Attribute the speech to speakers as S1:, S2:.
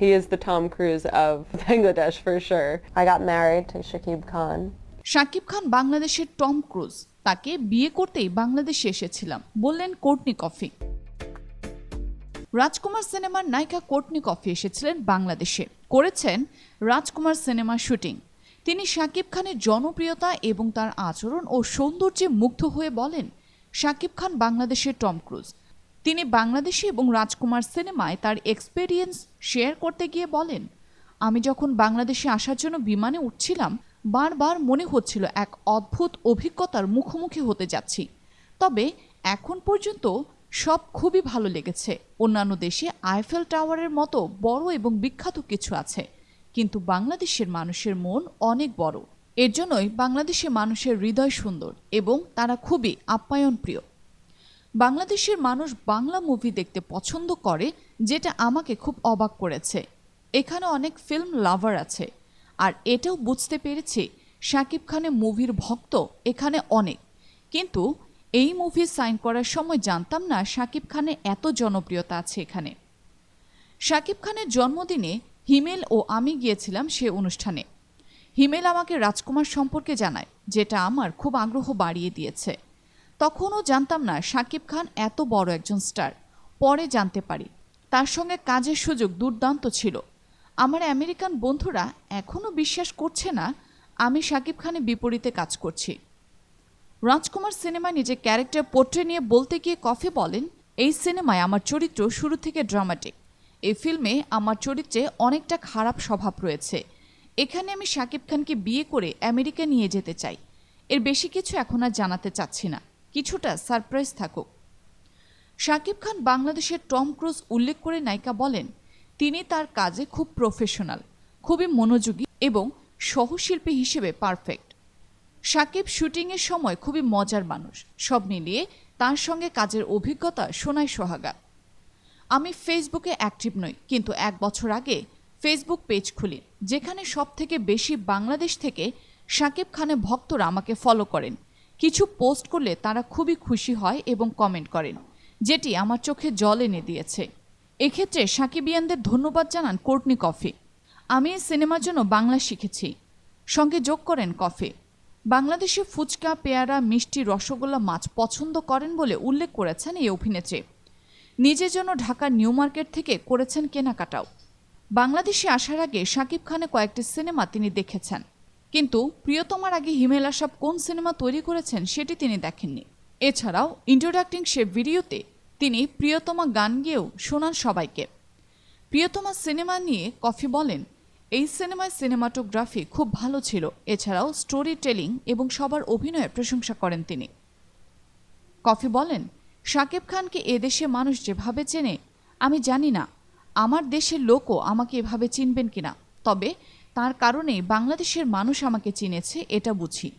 S1: He is the Tom Cruise of Bangladesh, for sure. I got married to Shakib Khan.
S2: Shakib Khan বাংলাদেশের Tom cruise তাকে বিয়ে করতেই বাংলাদেশে এসেছিলাম, বললেন কোর্টনি কফি রাজকুমার সিনেমার নায়িকা কোর্টনি কফি এসেছিলেন বাংলাদেশে। করেছেন রাজকুমার সিনেমার শুটিং। তিনি শাকিব খানের জনপ্রিয়তা এবং তার আচরণ ও সৌন্দর্যে মুগ্ধ হয়ে বলেন, শাকিব খান বাংলাদেশের টম ক্রুজ তিনি বাংলাদেশি এবং রাজকুমার সিনেমায় তার এক্সপেরিয়েন্স শেয়ার করতে গিয়ে বলেন, আমি যখন বাংলাদেশে আসার জন্য বিমানে উঠছিলাম, বারবার মনে হচ্ছিল এক অদ্ভুত অভিজ্ঞতার মুখোমুখি হতে যাচ্ছি। তবে এখন পর্যন্ত সব খুবই ভালো লেগেছে। অন্যান্য দেশে আইফেল টাওয়ারের মতো বড় এবং বিখ্যাত কিছু আছে, কিন্তু বাংলাদেশের মানুষের মন অনেক বড়। এর জন্যই বাংলাদেশের মানুষের হৃদয় সুন্দর এবং তারা খুবই আপ্যায়ন প্রিয় বাংলাদেশের মানুষ বাংলা মুভি দেখতে পছন্দ করে, যেটা আমাকে খুব অবাক করেছে। এখানে অনেক ফিল্ম লাভার আছে। আর এটাও বুঝতে পেরেছি, শাকিব খানের মুভির ভক্ত এখানে অনেক। কিন্তু এই মুভি সাইন করার সময় জানতাম না শাকিব খানের এত জনপ্রিয়তা আছে এখানে। শাকিব খানের জন্মদিনে হিমেল ও আমি গিয়েছিলাম সে অনুষ্ঠানে। হিমেল আমাকে রাজকুমার সম্পর্কে জানায়, যেটা আমার খুব আগ্রহ বাড়িয়ে দিয়েছে। তখনও জানতাম না শাকিব খান এত বড় একজন স্টার। পরে জানতে পারি। তার সঙ্গে কাজের সুযোগ দুর্দান্ত ছিল। আমার আমেরিকান বন্ধুরা এখনও বিশ্বাস করছে না আমি শাকিব খানের বিপরীতে কাজ করছি। রাজকুমার সিনেমায় নিজের ক্যারেক্টার পোর্ট্রে নিয়ে বলতে গিয়ে কফি বলেন, এই সিনেমায় আমার চরিত্র শুরু থেকে ড্রামাটিক। এই ফিল্মে আমার চরিত্রে অনেকটা খারাপ স্বভাব রয়েছে। এখানে আমি শাকিব খানকে বিয়ে করে আমেরিকা নিয়ে যেতে চাই। এর বেশি কিছু এখন আর জানাতে চাচ্ছি না। কিছুটা সারপ্রাইজ থাকুক। শাকিব খান বাংলাদেশের টম ক্রুজ উল্লেখ করে নায়িকা বলেন, তিনি তার কাজে খুব প্রফেশনাল খুবই মনোযোগী এবং সহশিল্পী হিসেবে পারফেক্ট সাকিব শুটিংয়ের সময় খুবই মজার মানুষ, সব মিলিয়ে তার সঙ্গে কাজের অভিজ্ঞতা সোনায় সোহাগা। আমি ফেসবুকে অ্যাক্টিভ নই, কিন্তু এক বছর আগে ফেসবুক পেজ খুলি, যেখানে সব থেকে বেশি বাংলাদেশ থেকে সাকিব খানের ভক্তরা আমাকে ফলো করেন। কিছু পোস্ট করলে তারা খুবই খুশি হয় এবং কমেন্ট করেন, যেটি আমার চোখে জল এনে দিয়েছে। এক্ষেত্রে সাকিবিয়ানদের ধন্যবাদ জানান কোর্টনি কফি। আমি এই সিনেমার জন্য বাংলা শিখেছি। সঙ্গে যোগ করেন কফি। বাংলাদেশে ফুচকা, পেয়ারা, মিষ্টি, রসগোল্লা মাছ পছন্দ করেন বলে উল্লেখ করেছেন এই অভিনেত্রী। নিজের জন্য ঢাকার নিউ মার্কেট থেকে করেছেন কেনাকাটাও। বাংলাদেশে আসার আগে শাকিব খানে কয়েকটি সিনেমা তিনি দেখেছেন। কিন্তু প্রিয়তমার আগে হিমেল আসাব কোন সিনেমা তৈরি করেছেন সেটি তিনি দেখেননি। এছাড়াও ইন্ট্রোডাক্টিং সে ভিডিওতে তিনি প্রিয়তমা গান গেয়েও শোনান সবাইকে। প্রিয়তমা সিনেমা নিয়ে কফি বলেন, এই সিনেমায় সিনেমাটোগ্রাফি খুব ভালো ছিল। এছাড়াও স্টোরি টেলিং এবং সবার অভিনয়ের প্রশংসা করেন তিনি। কফি বলেন, শাকিব খানকে এদেশে মানুষ যেভাবে চেনে, আমি জানি না। আমার দেশের লোকও আমাকে এভাবে চিনবেন কিনা। তবে তার কারণে বাংলাদেশের মানুষ আমাকে চিনেছে এটা বুঝি।